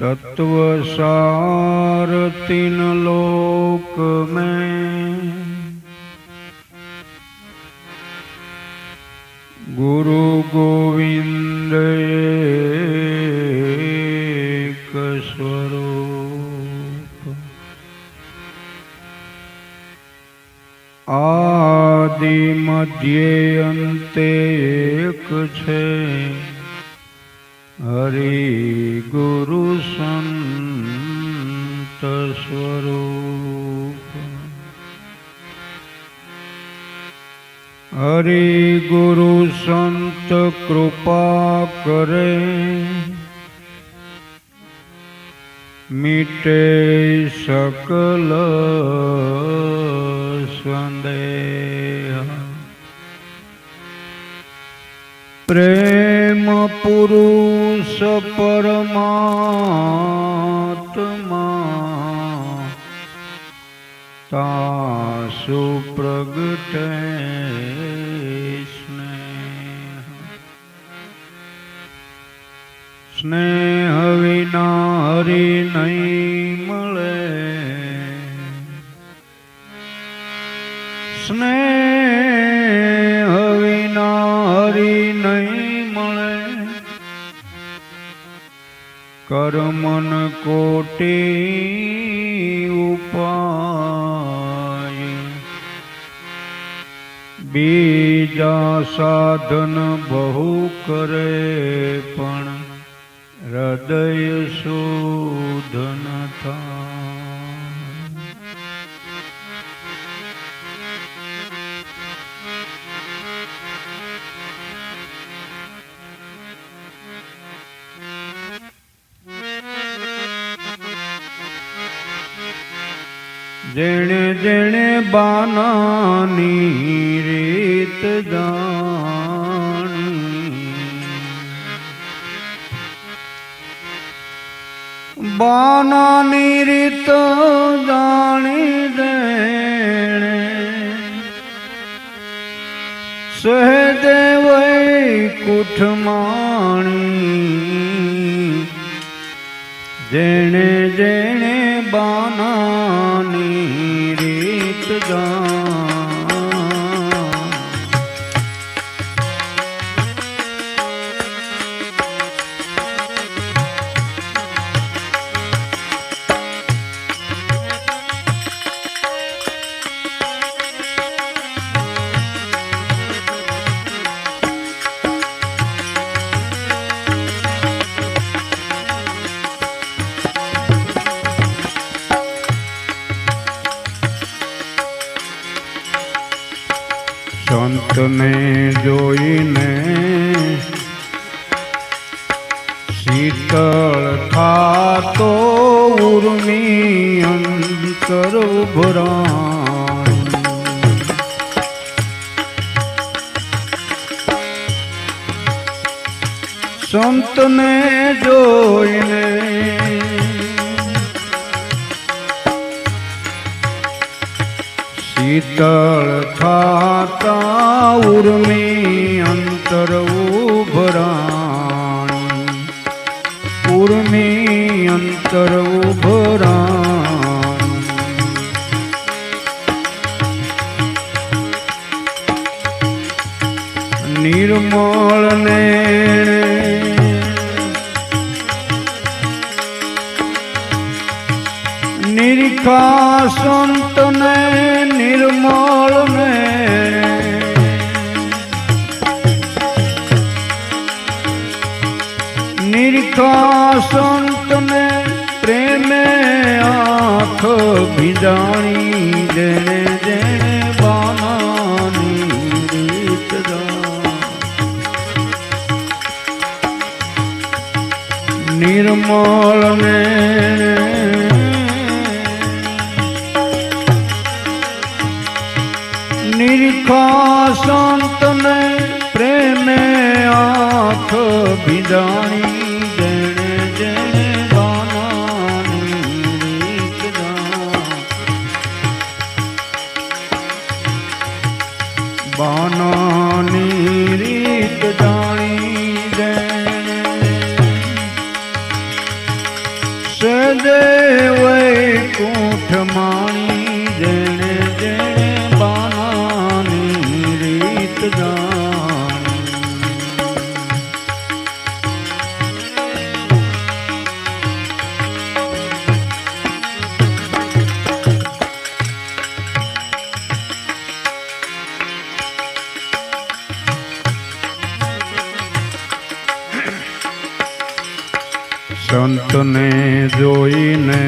तत्व सार तीन लोक में गुरु गोविंद स्वरूप आदि मध्य अंते एक छे હરિ ગુરુ સંત કૃપા કરે. મીટે સકલ સંદેહ પ્રેમ પુરુષ પરમાત્મા. તાસુ પ્રગટે સ્નેહ સ્નેહ વિના હરી નહીં મળે સ્નેહ વિના હરી નહીં મળે કર્મન કોટી ઉપાય બીજા સાધન બહુ કરે પણ હૃદય શોધન થાય. જેણે જેણે બાનાની રીત દાણી બાનાની રીત જાણી દેણે સહદેવ કુઠમાણી જેણે જેણે બાનાની શીતળ થાતો ઉર્મી અંતર ઉભરાણ સંતને જોઈને શીતળ થાતા ઉર્મી અંતર ઉભરાણી ઉર્મી અંતર ઉભરાણી નિર્મળ ને નિરીખા ભીજાણી જેણે જેણે બાનાની રીત જાણી. નિર્મળ ને નિરીખા સંતને પ્રેમે આંખ ભીજાણી માણી જેણે જેણે બાનાની રીત જાણી. સંતને જોઈને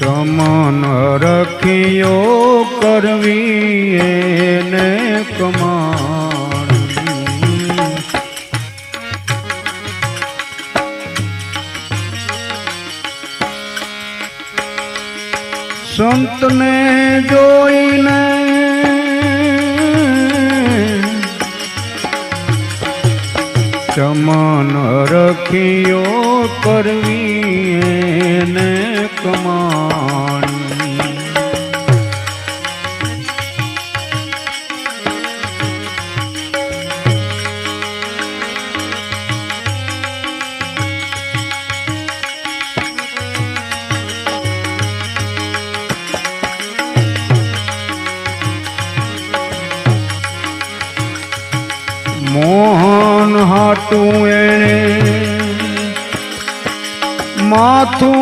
ચમન રખિયો કરવી એને કમાણ સંતને જોઈને ચમન રખિયો કરવી ને કમાણી.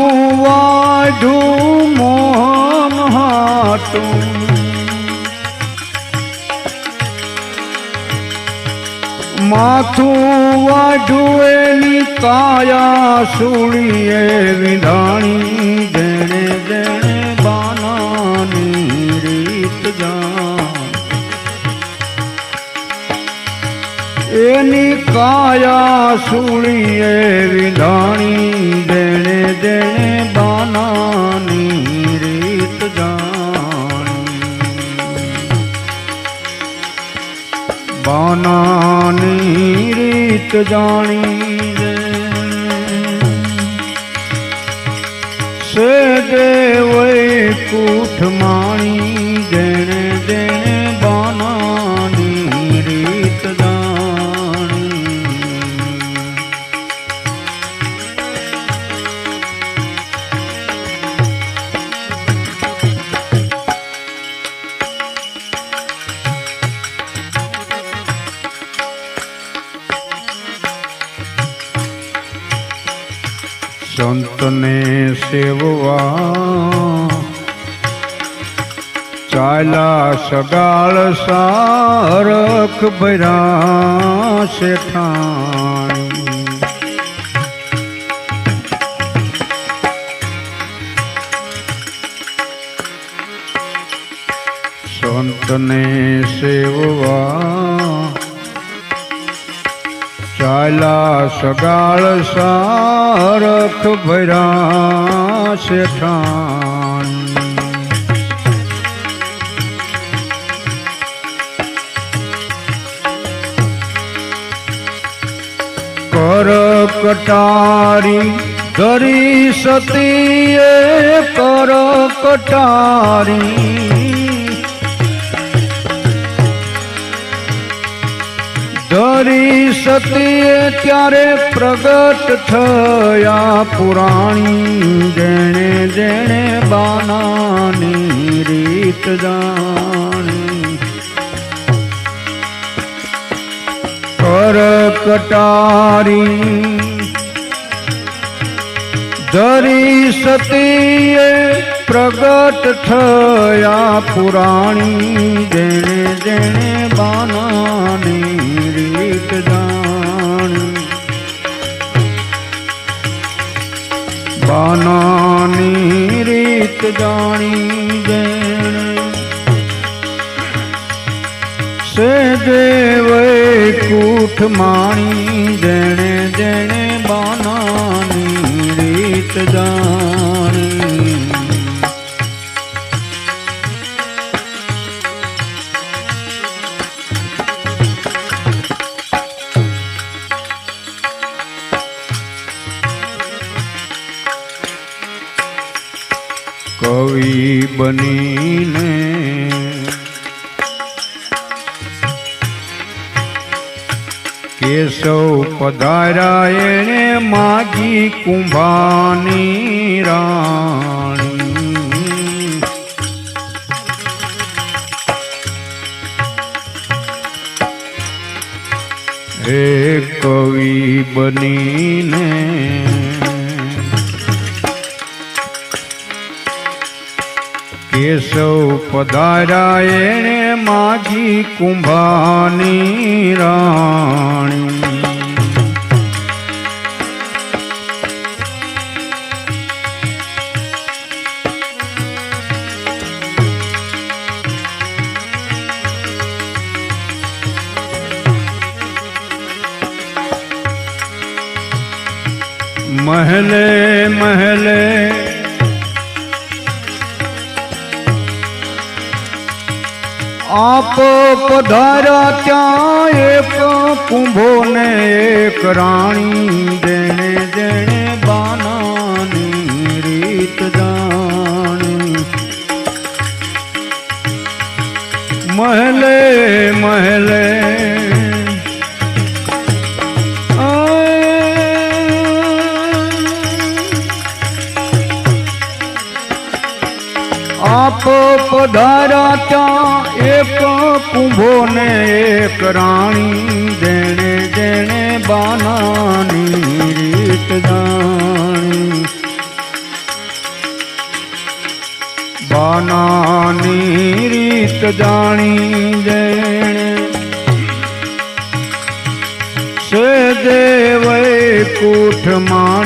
માથું વાઢું મોહન હાટું માથું વાઢું એની કાયા સુળીએ વિધાણી જેણે જેણે બાનાની રીત જાણ. એની કાયા સુળીએ વિધાણી દેણે દેણે બાનાની રીત જાણી બાનાની રીત જાણી સે દેવ કૂઠ માણી સંતને સેવવા. ચાલા સગાળ સારખ ભર્યા શેઠાણ. સંતને સેવવા. ચાલા સગાળ સારખ ભરા શેઠાણ કર કટારી ધરી સતી કર કટારી ધરી સતીએ ત્યારે પ્રગટ થયા પુરાણી જેણે જેણે બાનાની રીત જાણી કર કટારી ધરી સતીએ પ્રગટ થયા પુરાણી જેણે જેણે બાનાની રીત દાણ બાનાની રીત જાણી જેણે. સે દેવ કૂઠ માણી જેણે જેણે બાનાની રીત જાણી. કેશવ પધાર્યા એણે માગી કુંભાની રાણી. હે કવિ બનીને કેશવ પધાર્યા એણે માગી કુંભાની રાણી. મહલે મહલે આપ પધાર્યા ત્યાં એક કુંભો ને એક રાણી. કુંભો ને એક રાણી, જેણે જેણે બાનાની રીત જાણી. બાનાની રીત જાણી, જેણે સે દેવય કુઠ